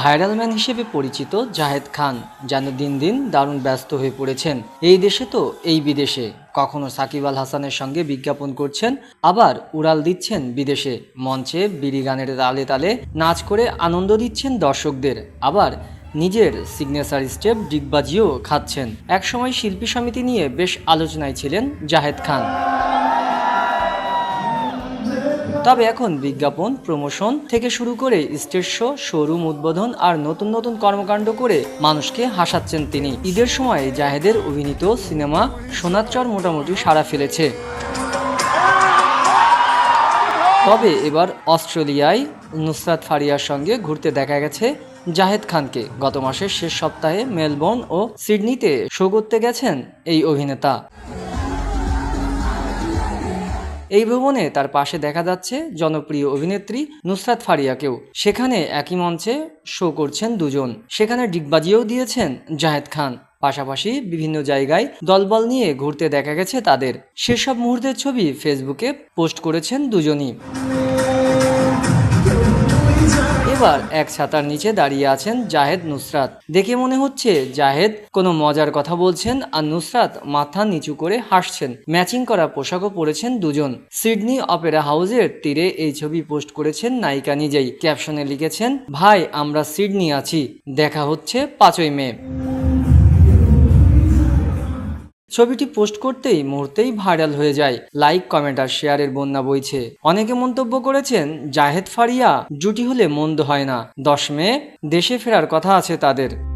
Viral man হিসেবে পরিচিত জাহেদ খান, যেন দিন দিন দারুণ ব্যস্ত হয়ে পড়েছেন। এই দেশে তো এই বিদেশে। কখনো সাকিব আল হাসানের সঙ্গে বিজ্ঞাপন করছেন, আবার উড়াল দিচ্ছেন বিদেশে। মঞ্চে বিড়ি গানের তালে তালে নাচ করে আনন্দ দিচ্ছেন দর্শকদের। আবার নিজের সিগনেচার স্টেপ ডিগবাজিও খাচ্ছেন। একসময় শিল্পী সমিতি নিয়ে বেশ আলোচনায় ছিলেন জাহেদ খান। তবে এখন বিজ্ঞাপন, প্রমোশন থেকে শুরু করে স্টেজ শো শোরুম উদ্বোধন আর নতুন নতুন কর্মকাণ্ড করে মানুষকে হাসাচ্ছেন তিনি। ঈদের সময় জাহেদের অভিনীত সিনেমা সোনার চর মোটামুটি সাড়া ফেলেছে। তবে এবার অস্ট্রেলিয়ায় নুসরাত ফারিয়ার সঙ্গে ঘুরতে দেখা গেছে জাহেদ খানকে। গত মাসের শেষ সপ্তাহে মেলবোর্ন ও সিডনিতে শো করতে গেছেন এই অভিনেতা। এই ভবনে তার পাশে দেখা যাচ্ছে জনপ্রিয় অভিনেত্রী নুসরাত ফারিয়াকেও। সেখানে একই মঞ্চে শো করছেন দুজন। সেখানে ডিগবাজিও দিয়েছেন জাহেদ খান। পাশাপাশি বিভিন্ন জায়গায় দলবল নিয়ে ঘুরতে দেখা গেছে তাদের। সেসব মুহূর্তের ছবি ফেসবুকে পোস্ট করেছেন দুজনই। এবার এক ছাতার নিচে দাঁড়িয়ে আছেন জাহেদ নুসরাত। দেখে মনে হচ্ছে জাহেদ কোনো মজার কথা বলছেন আর নুসরাত মাথা নিচু করে হাসছেন। ম্যাচিং করা পোশাকও পরেছেন দুজন। সিডনি অপেরা হাউজের তীরে এই ছবি পোস্ট করেছেন নায়িকা নিজেই। ক্যাপশনে লিখেছেন, ভাই, আমরা সিডনি আছি। দেখা হচ্ছে পাঁচই মে। ছবিটি পোস্ট করতেই মুহূর্তেই ভাইরাল হয়ে যায়। লাইক, কমেন্ট আর শেয়ারের বন্যা বইছে। অনেকে মন্তব্য করেছেন, জাহেদ ফারিয়া, জুটি হলে মন্দ হয় না। দশ মে দেশে ফেরার কথা আছে তাদের।